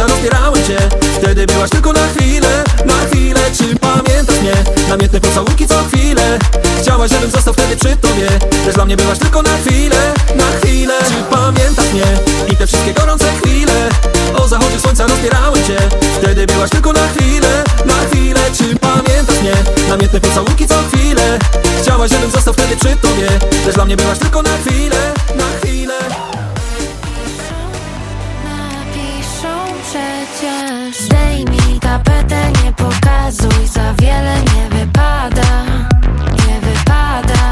serca rozpierały cię Wtedy byłaś tylko na chwilę, na chwilę. Czy pamiętasz mnie? Namiętne pocałunki co chwilę. Chciałaś, żebym został wtedy przy tobie. Też dla mnie byłaś tylko na chwilę, na chwilę. Czy pamiętasz mnie? I te wszystkie gorące chwile. O zachodzie słońca rozpierały cię Wtedy byłaś tylko na chwilę, na chwilę. Czy pamiętasz mnie? Namiętne pocałunki co chwilę. Chciałaś, żebym został wtedy przy tobie. Też dla mnie byłaś tylko na chwilę tapetę nie pokazuj Za wiele nie wypada, nie wypada.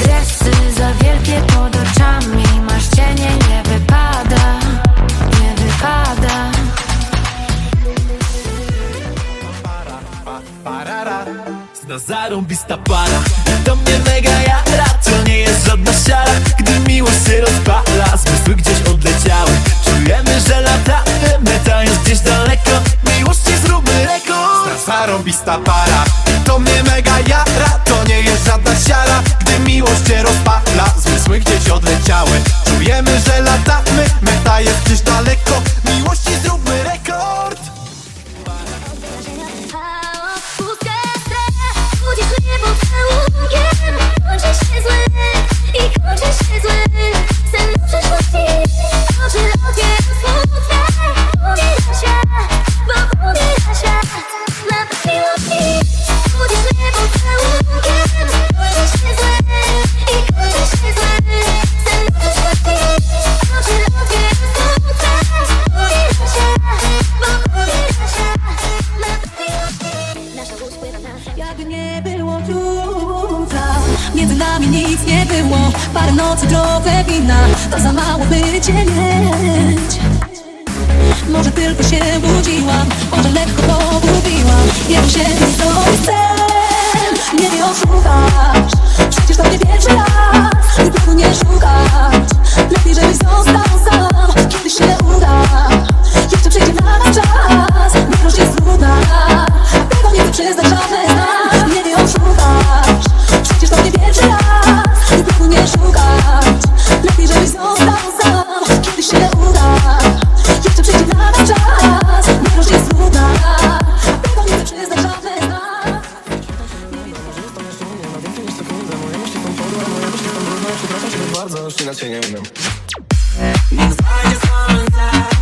Dresy za wielkie pod oczami Masz cienie, nie wypada, nie wypada. Para, pa, parara, z Nazarą bista para. Tá Rasta para Parę nocy, trochę wina. To za mało by cię mieć. Może tylko się budziłam Może lekko pogubiłam. Wiem, że ty to chcesz Mnie nie oszukasz. Przecież to nie pierwszy raz Ty nie szukasz. Lepiej, żebyś został bardzo, już inaczej nie umiem. Niech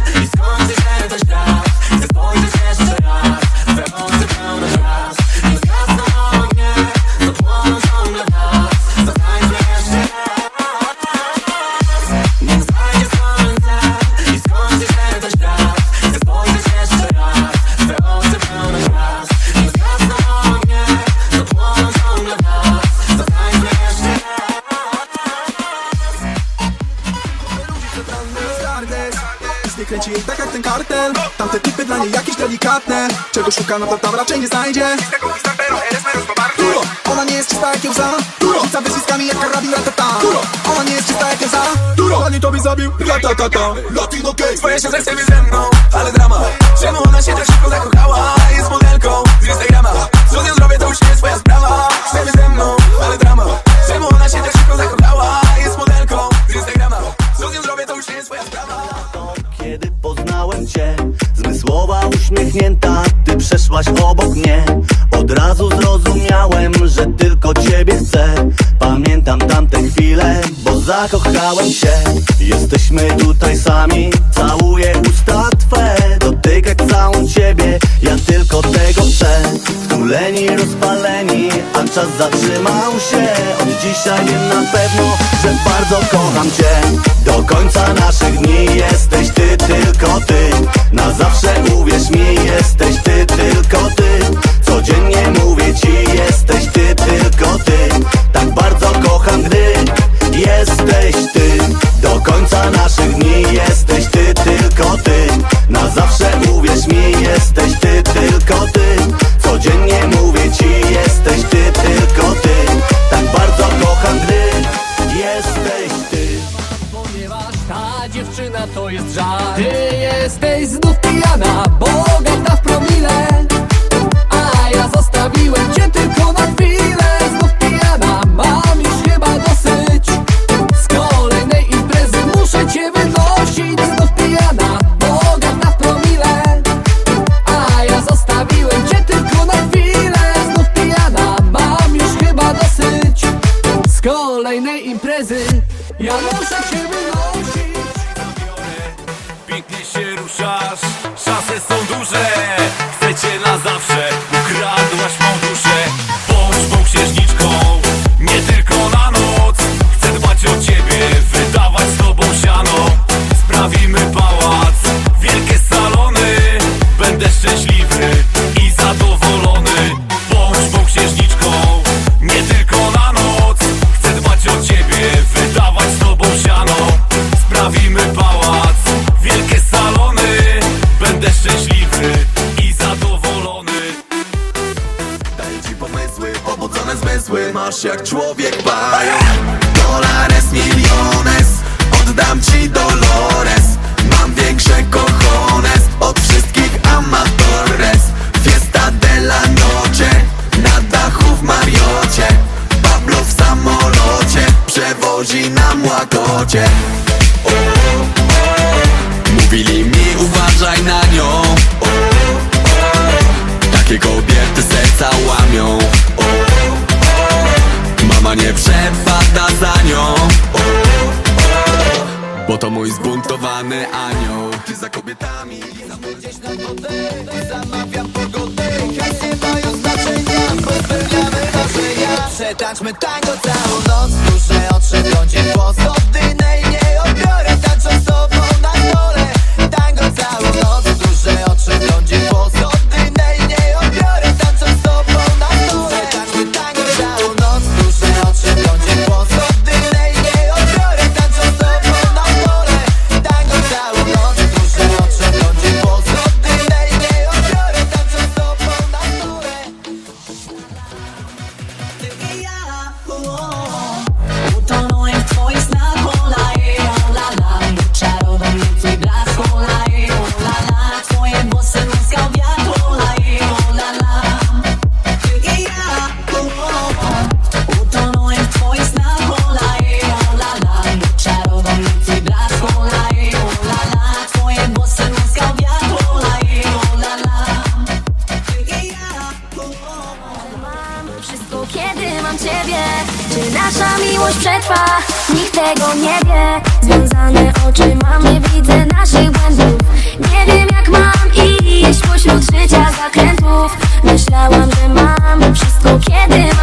Czego szuka, no to tam raczej nie znajdzie. Duro, ona nie jest czysta jak łza Duro, rzuca wyzwiskami jak karabin ratata Duro, ona nie jest czysta jak łza Duro, pani to mi zabił ratatata tak, Latino gay, twoje siostra chce ze mną Ale drama, że ona się tak szybko zakochała? pamiętam tamte chwile Bo zakochałem się. Jesteśmy tutaj sami Całuję usta Twe. Dotykać całą Ciebie Ja tylko tego chcę. Wtuleni, rozpaleni A czas zatrzymał się. Od dzisiaj wiem na pewno Że bardzo kocham Cię. Do końca naszych dni Jesteś Ty, tylko Ty. dziewczyna to jest żart Ty jesteś znów pijana, bo jak człowiek bają Dolares, miliones, oddam ci Dolores. Mam większe kochones, od wszystkich amatores. Fiesta de la noche, na dachu w Mariocie. Pablo w samolocie, przewozi nam łakocie przepada za nią. O, o, Bo to mój zbuntowany anioł. Ty za kobietami Jestem gdzieś na wodę Zamawiam pogodę Hajs nie mają znaczenia Pozpełniamy marzenia Przetańczmy tango całą noc. Duszę oczy w kącie Po sodynej nie Pośród życia zakrętów. Myślałam, że mam wszystko kiedy